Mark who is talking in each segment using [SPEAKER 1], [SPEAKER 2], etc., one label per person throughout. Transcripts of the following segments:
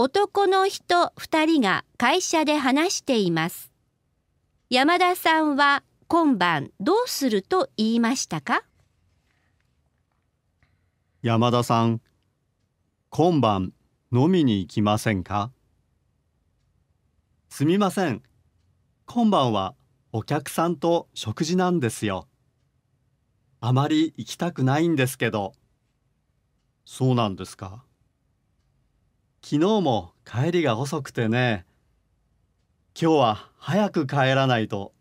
[SPEAKER 1] 男の人2人が会社で話しています。山田さんは今晩どうすると言いましたか？
[SPEAKER 2] 山田さん、今晩飲みに行きませんか？すみません。今晩はお客さんと食事なんですよ。あまり行きたくないんですけど。そうなんですか？昨日も帰りが遅くてね。今日は早く帰らないと、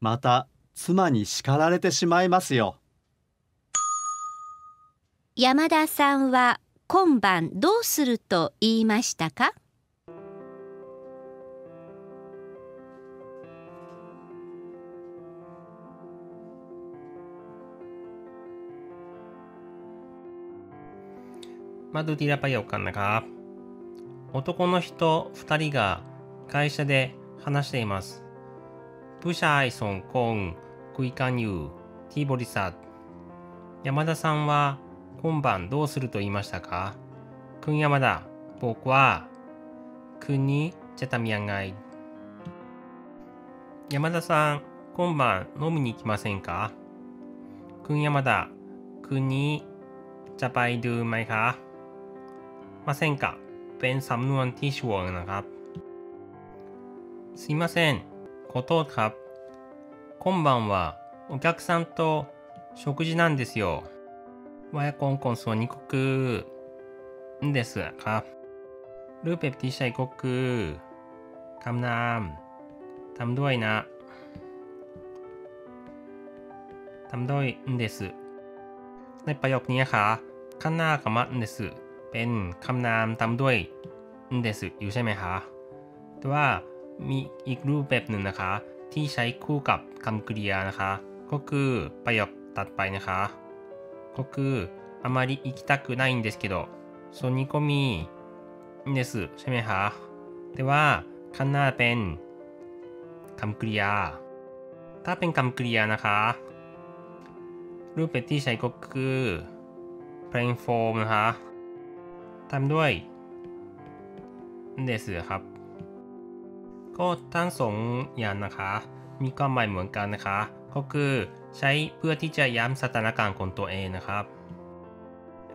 [SPEAKER 2] また妻に叱られてしまいますよ。
[SPEAKER 1] 山田さんは今晩どうすると言いましたか
[SPEAKER 3] มาดูทีละประโยคกันนะครับ 男の人2人が会社で話しています。プシャイソンコーン、クイカニュー、ティーボリサ。山田さんは今晩どうすると言いましたか？くん山田、僕は、くんにチェタミヤンガイ。山田さん、今晩飲みに行きませんか？くん山田、くんに、ジャパイドゥマイカませんか？ เป็นสำนวนที่ช่วงนะครับすいませんขอโทษครับ今晩はお客さんと食事なんですよวายากรณ์ของส่วนนี้ก็คือเดสครับ รูปแบบที่ใช้ก็คือคำนามทำด้วยนะทำด้วยเดสในประโยคนี้ค่ะข้างหน้าคำว่าเดส เป็นคำนามทำด้วยเดสอยู่ใช่ไหมคะแต่ว่ามีอีกรูปแบบหนึ่งนะคะ ที่ใช้คู่กับคำกริยานะคะ ก็คือประโยคตัดไปนะคะ ก็คือあまり行きたくないんですけどส่วนนี้ก็มีเดสใช่ไหมคะแต่ว่าข้างหน้าเป็นคำกริยา ถ้าเป็นคำกริยานะคะ รูปแบบที่ใช้ก็คือ plain form นะคะ ทำด้วยเดสครับ ก็ทั้งสองอย่างนะคะ มีความหมายเหมือนกันนะคะ ก็คือใช้เพื่อที่จะย้ำสถานการณ์ของตัวเองนะครับ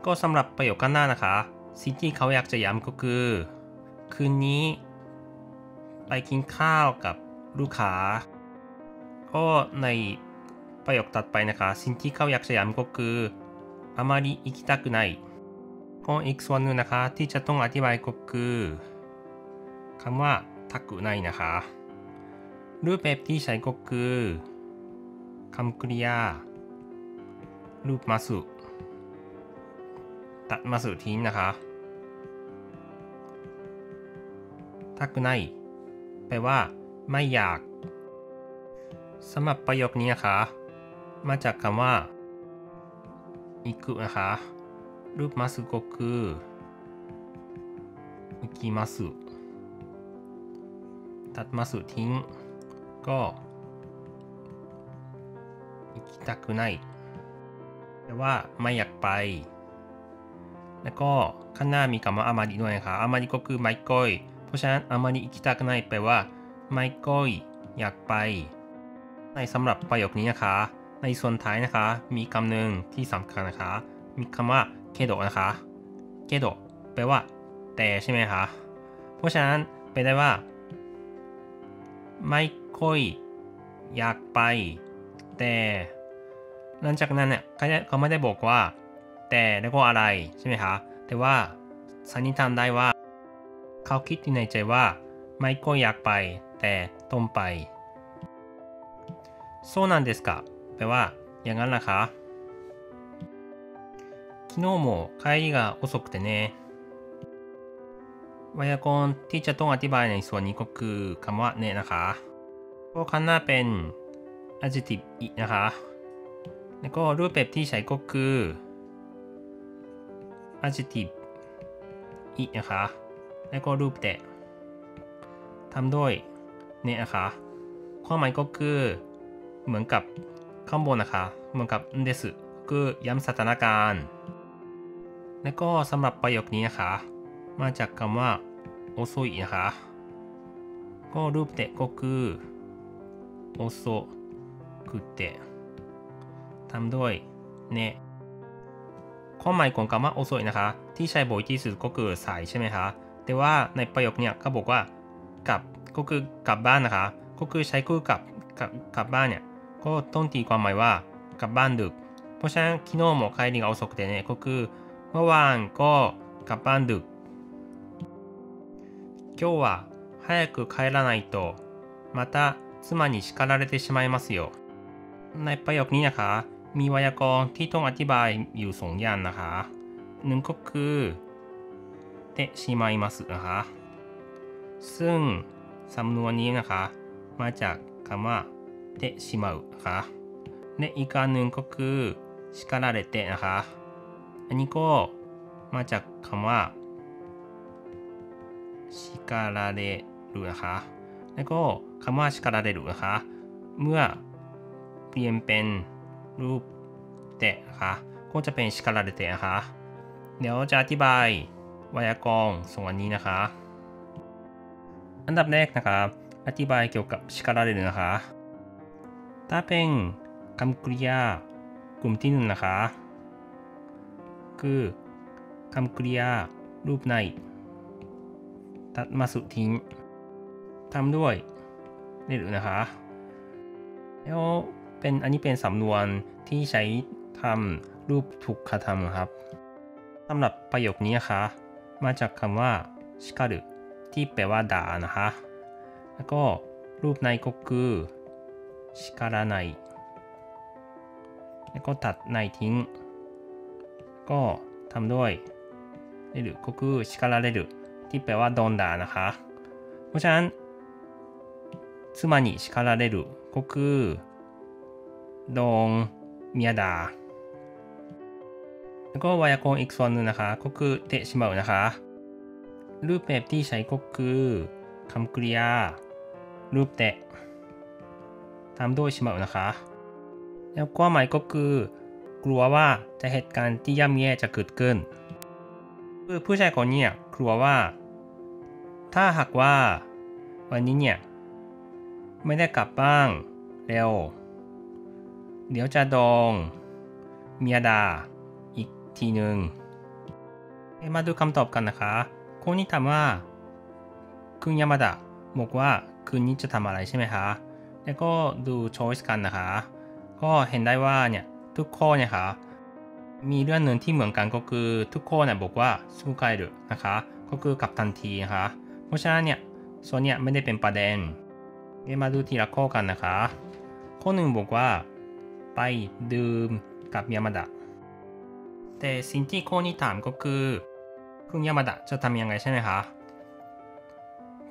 [SPEAKER 3] ก็สำหรับประโยคข้างหน้านะคะ สิ่งที่เขาอยากจะย้ำก็คือ คืนนี้ ไปกินข้าวกับลูกค้า ก็ในประโยคตัดไปนะคะ สิ่งที่เขาอยากจะย้ำก็คือあまり行きたくない ก็อีกส่วนหนึ่งนะคะที่จะต้องอธิบายก็คือคำว่าทักไนนะคะ รูปแบบที่ใช้ก็คือคำกริยา รูปมาสุตัดมาสุทิ้งนะคะทักไนแปลว่าไม่อยากสำหรับประโยคนี้นะคะ มาจากคำว่าอิกุนะคะ รูปมาสุก็คือ行きますตัดมาสุทิ้ง ก็行きたくないแปลว่าไม่อยากไป แล้วก็ข้างหน้ามีคำว่าอามาริด้วยนะคะอามาริก็คือไม่ก้อยเพราะฉะนั้นอามาริ行きたくないแปลว่าไม่ก้อยอยากไป ในสำหรับประโยคนี้นะคะ ในส่วนท้ายนะคะ มีคำหนึ่งที่สำคัญนะคะ มีคำว่า เคโดนะคะเคโดแปลว่า แต่ใช่ไหมคะ เพราะฉะนั้นแปลได้ว่า ไม่ค่อยอยากไป แต่หลังจากนั้นเนี่ยเขาไม่ได้บอกว่า แต่แล้วก็อะไรใช่ไหมคะแต่ว่าสันนิษฐานได้ว่า เขาคิดในใจว่า ไม่ก็อยากไป แต่ต้องไปโซนันเดสกะแปลว่า อย่างนั้นล่ะคะ 昨日も帰りが遅くてねไวยากรณ์ที่จะต้องอธิบายในส่วนนี้ก็คือคำว่าเนี่ยนะคะก็ข้างหน้าเป็น adjective อีกนะคะ แล้วก็รูปแบบที่ใช้ก็คือ adjective อีกนะคะ แล้วก็รูปแต่ทำด้วยเนี่ยนะคะ ความหมายก็คือ เหมือนกับข้างบนนะคะ เหมือนกับเดสคือย้ำสถานการณ์ และก็สำหรับประโยคนี้นะคะ มาจากคำว่าโอโซอินะคะก็รูปเตะก็คือโอโซคือเตะทำด้วยเนะข้อหมายของคำว่าโอโซอินะคะ ที่ใช้บ่อยที่สุดก็คือสายใช่ไหมคะ แต่ว่าในประโยคนี้ยก็บอกว่ากลับก็คือกลับบ้านนะคะ ก็คือใช้คู่กับกับกลับบ้านเนี่ยก็ต้องตีความหมายว่ากลับบ้านดึก เพราะฉะนั้นคิโนโมคายดิงเอาโกเตเนี่ยก็คือ เมื่อวานก็กลับบ้านดึก今日は早く帰らないとまた妻に叱られてしまいますよในประโยคนี้นะคะ มีไวยากรณ์ที่ต้องอธิบายอยู่สองอย่างนะคะหนึ่งก็คือเตะชิมายมัสนะคะ ซึ่งสำนวนนี้นะคะ มาจากคำว่าเตะชิมาอุนะคะและอีกการหนึ่งก็คือชิการาเรเตะนะคะ อันนี้ก็มาจากคำว่าชิการาเดรุนะคะ แล้วก็คำว่าชิการาเดรุนะคะ เมื่อเปลี่ยนเป็นรูปเตะนะคะ ก็จะเป็นชิการาเดเตะนะคะ เดี๋ยวจะอธิบายไวยากรณ์ส่วนนี้นะคะ อันดับแรกนะครับ อธิบายเกี่ยวกับชิการาเดรุนะคะ ถ้าเป็นคำกริยากลุ่มที่หนึ่งนะคะ คือคำกริยา รูปใน ตัดมาสุทิ้งทำด้วยนี่หรือนะคะ แล้วเป็นอันนี้เป็นสำนวนที่ใช้ทำรูปถูกคาทำครับสำหรับประโยคนี้นะคะ มาจากคำว่าชิคารุที่แปลว่าด่านะคะ แล้วก็รูปในก็คือชิคาราไนแล้วก็ตัดในทิ้ง ก็ทำด้วยเรるก็คือ叱られるที่แปลว่าโดนด่านะคะ เพราะฉะนั้น妻に叱られるก็คือโดนเมียด่า แล้วก็ไวยากรณ์อีกส่วนหนึ่งนะคะ ก็คือเตะชิมาอุนะคะ รูปแบบที่ใช้ก็คือคำกริยา รูปเตะตามด้วยชิมาอุนะคะ แล้วความหมายก็คือ กลัวว่าจะเหตุการณ์ที่ย่ำแย่จะเกิดขึ้นคือผู้ชายคนนี้กลัวว่า ถ้าหากว่า วันนี้เนี่ยไม่ได้กลับบ้านเร็ว เดี๋ยวจะโดนเมียดาอีกทีหนึ่งมาดูคำตอบกันนะคะคนนี้ถามว่าคุณยามาดะบอกว่าคืนนี้จะทำอะไรใช่ไหมคะ แล้วก็ดู choice กันนะคะ ก็เห็นได้ว่าเนี่ย ทุกข้อเนี่ยค่ะมีเรื่องหนึ่งที่เหมือนกันก็คือทุกข้อเนี่ยบอกว่าสู้ไกลนะคะก็คือกลับทันทีนะคะเพราะฉะนั้นเนี่ยส่วนเนี่ยไม่ได้เป็นประเด็นเมาดูทีละข้อกันนะคะข้อหนึ่งบอกว่า ไปดื่มกับยามาดะแต่สิ่งที่ข้อนี้ถามก็คือ คุณยามาดะจะทำยังไงใช่ไหมคะ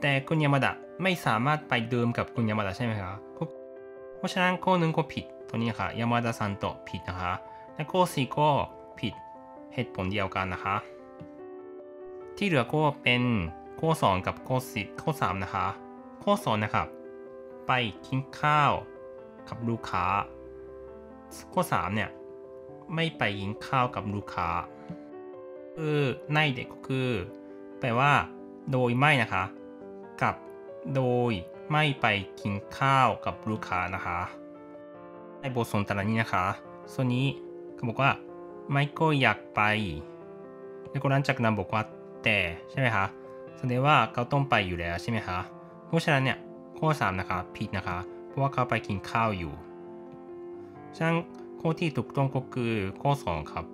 [SPEAKER 3] แต่คุณยามาดะไม่สามารถไปดื่มกับคุณยามาดะใช่ไหมคะเพราะฉะนั้นข้อหนึ่งก็ผิด ตัวนี้ค่ะยามาดาซันโตผิดนะคะ และโกซีก็ผิดเหตุผลเดียวกันนะคะ ที่เหลือก็เป็นข้อสองกับข้อสิข้อสามนะคะ ข้อสองนะครับ ไปกินข้าวกับลูกค้า ข้อสามเนี่ยไม่ไปกินข้าวกับลูกค้าคือในเด็กก็คือ แปลว่า โดยไม่นะคะ กับโดยไม่ไปกินข้าวกับลูกค้านะคะ ในบทสนทนานี้นะคะส่วนนี้เขาบอกว่าไม่ก็อยากไปแล้วก็หลังจากนั้นบอกว่าแต่ใช่ไหมคะแสดงว่าเขาต้องไปอยู่แล้วใช่ไหมคะเพราะฉะนั้นเนี่ยข้อ 3 นะคะ ผิดนะคะ เพราะว่าเขาไปกินข้าวอยู่ฉะนั้นข้อที่ถูกต้องก็คือข้อ 2 ครับ